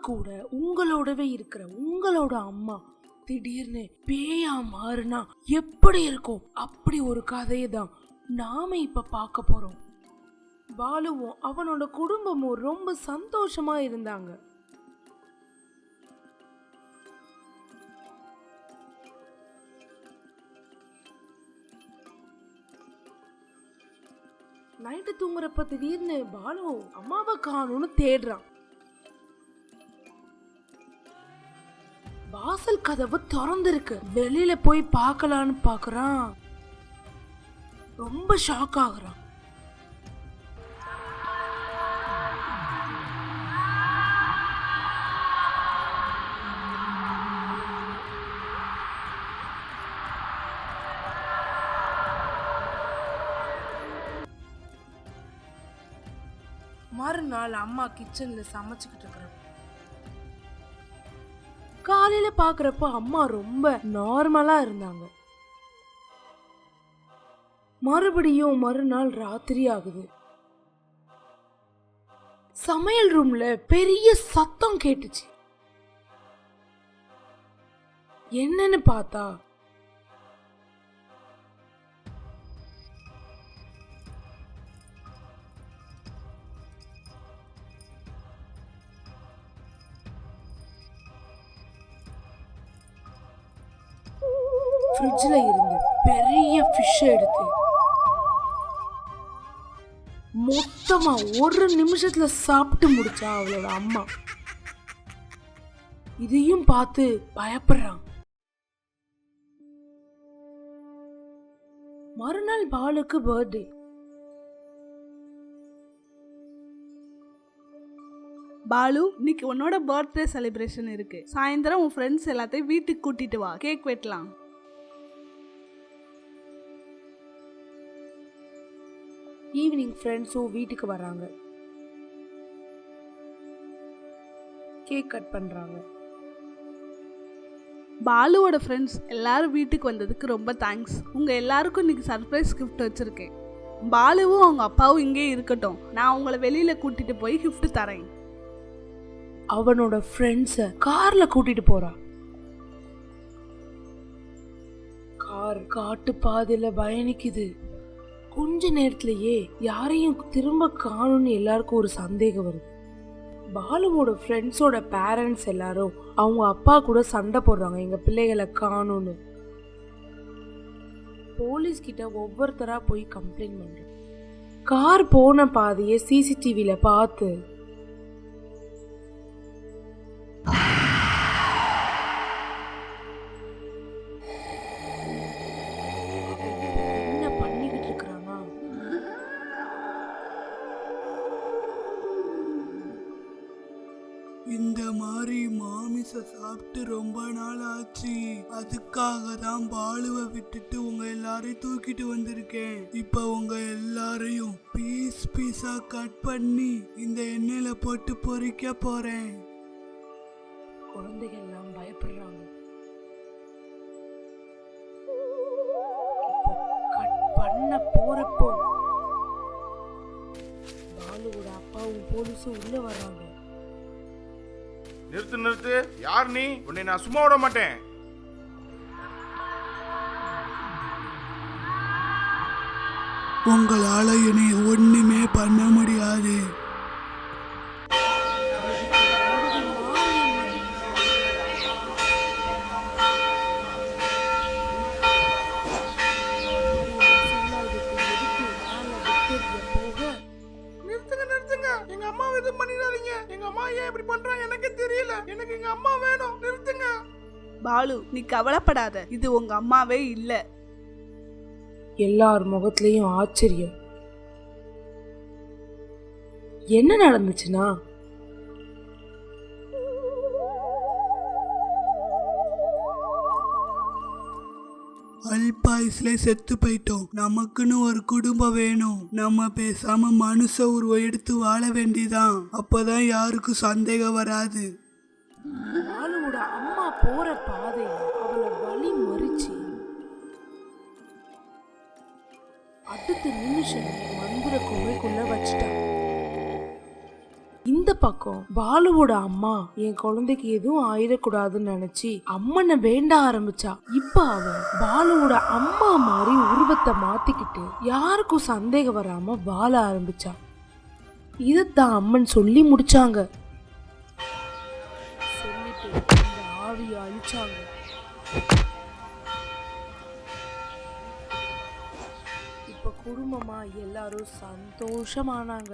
கூட உங்களோடவே இருக்கிற உங்களோட அம்மா திடீர்னு பேயா மாறுனா எப்படி இருக்கும்? அப்படி ஒரு கதையை தான் நாம இப்ப பார்க்க போறோம். பாலுவும் அவனோட குடும்பமும் ரொம்ப சந்தோஷமா இருந்தாங்க. நைட்டு தூங்குறப்ப திடீர்னு பாலு அம்மாவை காணும்னு தேடுறான். வாசல் கதவு திறந்திருக்கு. வெளியில போய் பார்க்கலான்னு பாக்குறான் ரொம்ப ஷாக் ஆகுறான். மறுநாள் அம்மா கிச்சன்ல சமைச்சுக்கிட்டு இருக்கிறப்ப காலையில பாக்குறப்ப அம்மா ரொம்ப நார்மலா இருந்தாங்க. மறுபடியும் மறுநாள் ராத்திரி ஆகுது. சமையல் ரூம்ல பெரிய சத்தம் கேட்டுச்சு. என்னன்னு பார்த்தா ஃப்ரிட்ஜில் இருந்து பெரிய ஃபிஷ்ஷை எடுத்து மொத்தமா ஒரு நிமிஷத்துல சாப்பிட்டு முடிச்சா அவளோட அம்மா. இதையும் பார்த்து பயப்படுறான். மறுநாள் பாலுக்கு பர்த்டே பாலு இன்னைக்கு உன்னோட பர்த்டே செலிப்ரேஷன் இருக்கு. சாயந்தரம் உன் ஃப்ரெண்ட்ஸ் எல்லாத்தையும் வீட்டுக்கு கூட்டிட்டு வா. கேக் வெட்டலாம். ஈவினிங் ஃப்ரெண்ட்ஸும் வீட்டுக்கு வராங்க கேக் கட் பண்ணுறாங்க பாலுவோட ஃப்ரெண்ட்ஸ் எல்லாரும் வீட்டுக்கு வந்ததுக்கு ரொம்ப தேங்க்ஸ் உங்கள் எல்லாருக்கும் இன்னைக்கு சர்ப்ரைஸ் கிஃப்ட் வச்சுருக்கேன். பாலுவும் அவங்க அப்பாவும் இங்கே இருக்கட்டும். நான் உங்களை வெளியில் கூட்டிகிட்டு போய் கிஃப்ட் தரேன். அவனோட ஃப்ரெண்ட்ஸை காரில் கூட்டிகிட்டு போகிறான் கார் காட்டு பாதையில் பயணிக்குது. கொஞ்ச நேரத்திலேயே யாரையும் திரும்ப காணும்னு எல்லாருக்கும் ஒரு சந்தேகம் வருது பாலுவோட ஃப்ரெண்ட்ஸோட பேரண்ட்ஸ் எல்லாரும் அவங்க அப்பா கூட சண்டை போடுறாங்க எங்கள் பிள்ளைகளை காணும்னு. போலீஸ் கிட்ட ஒவ்வொருத்தராக போய் கம்ப்ளைண்ட் பண்ணுறேன் கார் போன பாதையை சிசிடிவியில் பார்த்து இந்த மாதிரி மாமிச சாப்பிட்டு ரொம்ப நாள் ஆச்சு. அதுக்காக தான் பாலுவை விட்டுட்டு உங்க எல்லாரையும் தூக்கிட்டு வந்திருக்கேன். இப்ப உங்க எல்லாரையும் பீஸ் பீஸா கட் பண்ணி இந்த எண்ணெயில போட்டு பொறிக்க போறேன். குழந்தைகள் எல்லாம் பயப்படுறாங்க கட் பண்ண போறப்போ பாலுவோட அப்பாவும் போலீஸும் உள்ள வர்றாங்க. நிறுத்து நிறுத்து. யார் நீ? உன்னை நான் சும்மா விட மாட்டேன். உங்களால என்னை ஒண்ணுமே பண்ண முடியாது. எங்க அம்மா வேணும். நிறுத்துங்க. பாலு நீ கவலைப்படாத. இது உங்க அம்மாவே இல்ல. எல்லார் முகத்திலையும் ஆச்சரியம். என்ன நடந்துச்சுன்னா? அல்பாயுஸ்ல செத்து போயிட்டோம். நமக்குன்னு ஒரு குடும்பம் வேணும். நம்ம பேசாம மனுஷ உருவம் எடுத்து வாழ வேண்டியதான் அப்பதான் யாருக்கும் சந்தேகம் வராது. பாலுவோட அம்மா போற பாதை அவளை வழி மறிச்சு அடுத்த நிமிஷம் மந்திர குகைக்குள்ள வச்சுட்டான் இந்த பக்கம் பாலுவோட அம்மா என் குழந்தைக்கு எதுவும் ஆயிடக்கூடாதுன்னு நினைச்சு அம்மனை வேண்ட ஆரம்பிச்சா. இப்ப அவ பாலுவோட அம்மா மாதிரி உருவத்தை மாத்திக்கிட்டு யாருக்கும் சந்தேகம் வராம வாழ ஆரம்பிச்சா. இதைத்தான் அம்மன் சொல்லி முடிச்சாங்க. ஆவியை அழிச்சாங்க இப்ப குடும்பமா எல்லாரும் சந்தோஷமானாங்க.